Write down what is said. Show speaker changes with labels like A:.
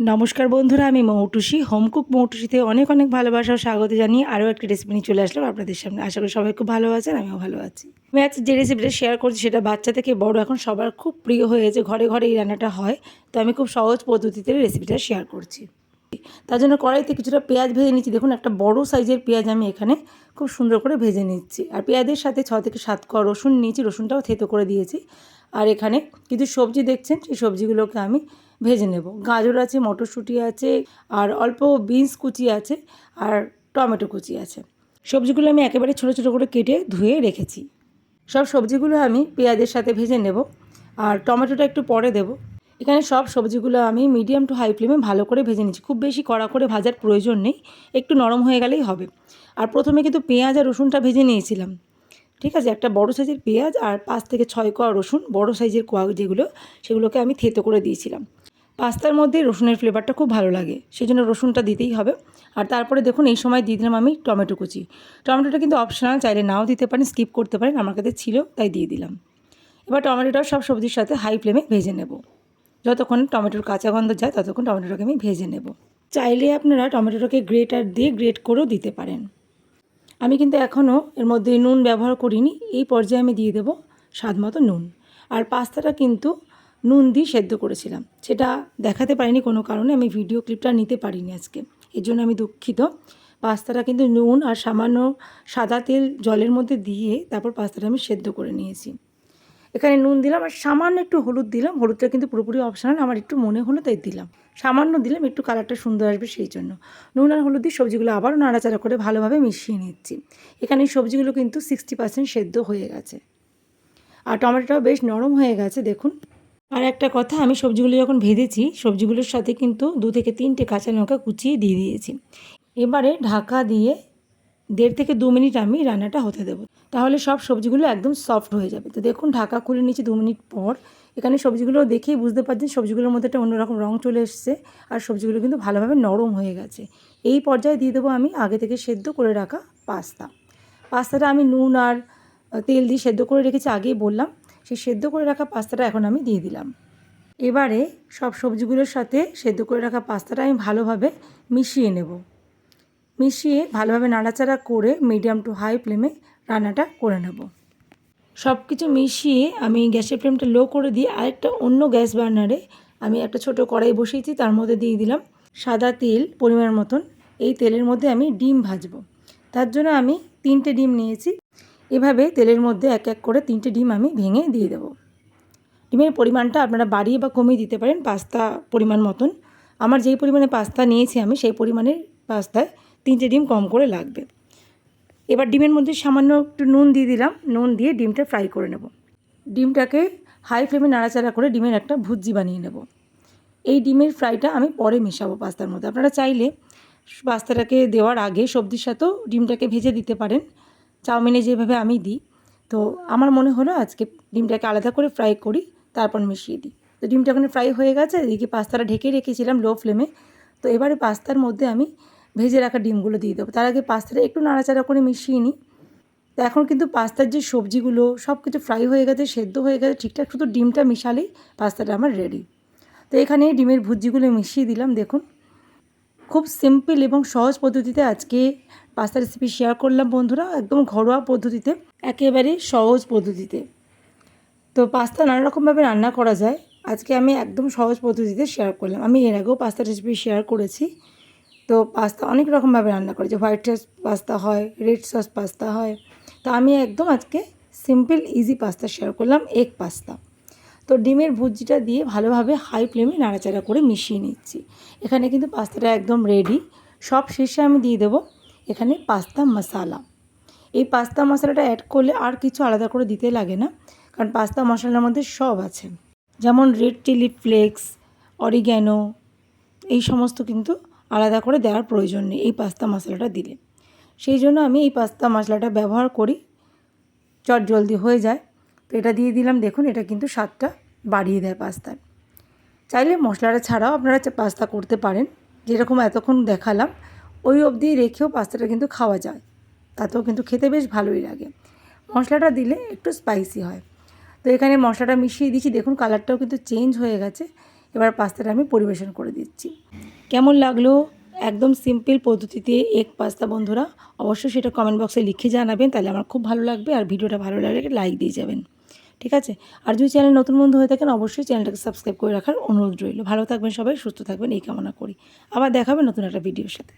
A: নমস্কার বন্ধুরা, আমি মৌটুসি। হোমকুক মৌটুসিতে অনেক অনেক ভালোবাসা ও স্বাগত জানিয়ে আরও একটা রেসিপি নিয়ে চলে আসলাম আপনাদের সামনে। আশা করি সবাই খুব ভালো আছেন, আমিও ভালো আছি। আমি আজ যে রেসিপিটা শেয়ার করছি সেটা বাচ্চা থেকে বড়, এখন সবার খুব প্রিয় হয়ে গেছে, ঘরে ঘরে এই রান্নাটা হয়। তো আমি খুব সহজ পদ্ধতিতে রেসিপিটা শেয়ার করছি। তার জন্য কড়াইতে কিছুটা পেঁয়াজ ভেজে নিচ্ছি। দেখুন, একটা বড় সাইজের পেঁয়াজ আমি এখানে খুব সুন্দর করে ভেজে নিচ্ছি। আর পেঁয়াজের সাথে ছ থেকে সাত ক রসুন নিয়েছি, রসুনটাও থেতো করে দিয়েছি। আর এখানে কিছু সবজি দেখছেন, সেই সবজিগুলোকে আমি ভেজে নেব। গাজর আছে, মটরশুঁটি আছে, আর অল্প বিনস কুচি আছে, আর টমেটো কুচি আছে। সবজিগুলো আমি একেবারে ছোটো ছোটো করে কেটে ধুয়ে রেখেছি। সব সবজিগুলো আমি পেঁয়াজের সাথে ভেজে নেব, আর টমেটোটা একটু পরে দেব। এখানে সব সবজিগুলো আমি মিডিয়াম টু হাই ফ্লেমে ভালো করে ভেজে নিচ্ছি খুব বেশি কড়া করে ভাজার প্রয়োজন নেই, একটু নরম হয়ে গেলেই হবে। আর প্রথমে কিন্তু পেঁয়াজ আর রসুনটা ভেজে নিয়েছিলাম। ঠিক আছে, একটা বড় সাইজের পেঁয়াজ আর পাঁচ থেকে ছয় কোয়া রসুন, বড় সাইজের কোয়া যেগুলো, সেগুলোকে আমি থেতো করে দিয়েছিলাম। পাস্তার মধ্যে রসুনের ফ্লেভারটা খুব ভালো লাগে সেই জন্য রসুনটা দিতেই হবে। আর তারপরে দেখুন, এই সময় দিয়ে দিলাম আমি টমেটো কুচি। টমেটোটা কিন্তু অপশনাল চাইলে নাও দিতে পারেন স্কিপ করতে পারেন, আমার কাছে ছিল, তাই দিয়ে দিলাম। এবার টমেটোটাও সব সবজির সাথে হাই ফ্লেমে ভেজে নেব। যতক্ষণ টমেটোর কাঁচা গন্ধ যায়, ততক্ষণ টমেটোটাকে আমি ভেজে নেব। চাইলে আপনারা টমেটোটাকে গ্রেটার দিয়ে গ্রেট করেও দিতে পারেন। আমি কিন্তু এখনও এর মধ্যে নুন ব্যবহার করিনি, এই পর্যায়ে আমি দিয়ে দেবো স্বাদ মতো নুন। আর পাস্তাটা কিন্তু নুন দিয়ে সেদ্ধ করেছিলাম। সেটা দেখাতে পারিনি কোনো কারণে, আমি ভিডিও ক্লিপটা নিতে পারিনি আজকে। এর জন্য আমি দুঃখিত। পাস্তাটা কিন্তু নুন আর সামান্য সাদা তেল জলের মধ্যে দিয়ে তারপর পাস্তাটা আমি সেদ্ধ করে নিয়েছি। এখানে নুন দিলাম আর সামান্য একটু হলুদ দিলাম। হলুদটা কিন্তু পুরোপুরি অপশনাল আমার একটু মনে হলো তাই দিলাম। সামান্য দিলাম, একটু কালারটা সুন্দর আসবে সেই জন্য। নুন আর হলুদ দিয়ে সবজিগুলো আবারও নাড়াচাড়া করে ভালোভাবে মিশিয়ে নিচ্ছি। এখানে সবজিগুলো কিন্তু সিক্সটি পার্সেন্ট সেদ্ধ হয়ে গেছে। আর টমেটোটাও বেশ নরম হয়ে গেছে, দেখুন। আর একটা কথা, আমি সবজিগুলো যখন ভেজেছি, সবজিগুলোর সাথে কিন্তু দু থেকে তিনটে কাঁচা লঙ্কা কুচিয়ে দিয়ে দিয়েছি। এবারে ঢাকা দিয়ে দেড় থেকে দু মিনিট আমি রান্নাটা হতে দেবো। তাহলে সব সবজিগুলো একদম সফট হয়ে যাবে। তো দেখুন, ঢাকা খুলে নিচ্ছি দু মিনিট পর। এখানে সবজিগুলো দেখেই বুঝতে পারছেন, সবজিগুলোর মধ্যে একটা অন্যরকম রঙ চলে এসছে আর সবজিগুলো কিন্তু ভালোভাবে নরম হয়ে গেছে। এই পর্যায়ে দিয়ে দেবো আমি আগে থেকে সেদ্ধ করে রাখা পাস্তা। পাস্তাটা আমি নুন আর তেল দিয়ে সেদ্ধ করে রেখেছি, আগেই বললাম। সেই সেদ্ধ করে রাখা পাস্তাটা এখন আমি দিয়ে দিলাম। এবারে সব সবজিগুলোর সাথে সেদ্ধ করে রাখা পাস্তাটা আমি ভালোভাবে মিশিয়ে নেব। মিশিয়ে ভালোভাবে নাড়াচাড়া করে মিডিয়াম টু হাই ফ্লেমে রান্নাটা করে নেব। সব কিছু মিশিয়ে আমি গ্যাসের ফ্লেমটা লো করে দিয়ে আরেকটা অন্য গ্যাস বার্নারে আমি একটা ছোট কড়াই বসিয়েছি, তার মধ্যে দিয়ে দিলাম সাদা তেল পরিমাণ মতন। এই তেলের মধ্যে আমি ডিম ভাজবো। তার জন্য আমি তিনটে ডিম নিয়েছি এভাবে তেলের মধ্যে এক এক করে তিনটে ডিম আমি ভেঙে দিয়ে দেবো। ডিমের পরিমাণটা আপনারা বাড়িয়ে বা কমিয়ে দিতে পারেন পাস্তা পরিমাণ মতন। আমার যেই পরিমাণে পাস্তা নিয়েছি আমি সেই পরিমাণের পাস্তায় তিনটে ডিম কম করে লাগবে। এবার ডিমের মধ্যে সামান্য একটু নুন দিয়ে দিলাম। নুন দিয়ে ডিমটা ফ্রাই করে নেব। ডিমটাকে হাই ফ্লেমে নাড়াচাড়া করে ডিমের একটা ভুজি বানিয়ে নেব। এই ডিমের ফ্রাইটা আমি পরে মেশাবো পাস্তার মধ্যে। আপনারা চাইলে পাস্তাটাকে দেওয়ার আগে সবজির সাথেও ডিমটাকে ভেজে দিতে পারেন। চাউমিনে যেভাবে আমি দিই, তো আমার মনে হলো আজকে ডিমটাকে আলাদা করে ফ্রাই করি, তারপর মিশিয়ে দিই। তো ডিমটা ওখানে ফ্রাই হয়ে গেছে, এদিকে পাস্তাটা ঢেকে রেখেছিলাম লো ফ্লেমে তো এবারে পাস্তার মধ্যে আমি ভেজে রাখা ডিমগুলো দিয়ে দেবো। তার আগে পাস্তাটা একটু নাড়াচাড়া করে মিশিয়ে নিই। তো এখন কিন্তু পাস্তার যে সবজিগুলো সব কিছু ফ্রাই হয়ে গেছে, সেদ্ধ হয়ে গেছে, ঠিকঠাক শুধু ডিমটা মিশালেই পাস্তাটা আমার রেডি তো এখানে ডিমের ভুজিগুলো মিশিয়ে দিলাম, দেখুন। খুব সিম্পল এবং সহজ পদ্ধতিতে আজকে পাস্তা রেসিপি শেয়ার করলাম বন্ধুরা, একদম ঘরোয়া পদ্ধতিতে, একেবারে সহজ পদ্ধতিতে। তো পাস্তা নানা রকমভাবে রান্না করা যায়। আজকে আমি একদম সহজ পদ্ধতিতে শেয়ার করলাম। আমি এর আগেও পাস্তা রেসিপি শেয়ার করেছি। তো পাস্তা অনেক রকমভাবে রান্না করে যে হোয়াইট সস পাস্তা হয় রেড সস পাস্তা হয়। তো আমি একদম আজকে সিম্পল ইজি পাস্তা শেয়ার করলাম এগ পাস্তা তো ডিমের ভুজিটা দিয়ে ভালোভাবে হাই ফ্লেমে নাড়াচাড়া করে মিশিয়ে নিচ্ছি। এখানে কিন্তু পাস্তাটা একদম রেডি সব শেষে আমি দিয়ে দেবো এখানে পাস্তা মশালা। এই পাস্তা মশলাটা অ্যাড করলে আর কিছু আলাদা করে দিতে লাগে না, কারণ পাস্তা মশলার মধ্যে সব আছে। যেমন রেড চিলি ফ্লেক্স অরিগ্যানো এই সমস্ত কিন্তু আলাদা করে দেওয়ার প্রয়োজন নেই এই পাস্তা মশলাটা দিলে। সেই জন্য আমি এই পাস্তা মশলাটা ব্যবহার করি। চট জলদি হয়ে যায়। তো এটা দিয়ে দিলাম, দেখুন এটা কিন্তু স্বাদটা বাড়িয়ে দেয় পাস্তার। চাইলে মশলাটা ছাড়াও আপনারা পাস্তা করতে পারেন, যেরকম এতক্ষণ দেখালাম, ওই অবধি রেখেও পাস্তাটা কিন্তু খাওয়া যায়, তাতেও কিন্তু খেতে বেশ ভালোই লাগে। মশলাটা দিলে একটু স্পাইসি হয়। তো এখানে মশলাটা মিশিয়ে দিচ্ছি, দেখুন কালারটাও কিন্তু চেঞ্জ হয়ে গেছে, এবার পাস্তাটা আমি পরিবেশন করে দিচ্ছি। কেমন লাগল? একদম সিম্পল পদ্ধতিতে এক পাস্তা বন্ধুরা। অবশ্যই সেটা কমেন্ট বক্সে লিখে জানাবেন, তাহলে আমার খুব ভালো লাগবে, আর ভিডিওটা ভালো লাগলে লাইক দিয়ে যাবেন। ঠিক আছে? আর যদি চ্যানেল নতুন বন্ধু হয়ে থাকেন, অবশ্যই চ্যানেলটাকে সাবস্ক্রাইব করে রাখার অনুরোধ রইল। ভালো থাকবেন সবাই, সুস্থ থাকবেন, এই কামনা করি। আবার দেখাবে নতুন একটা ভিডিওর সাথে।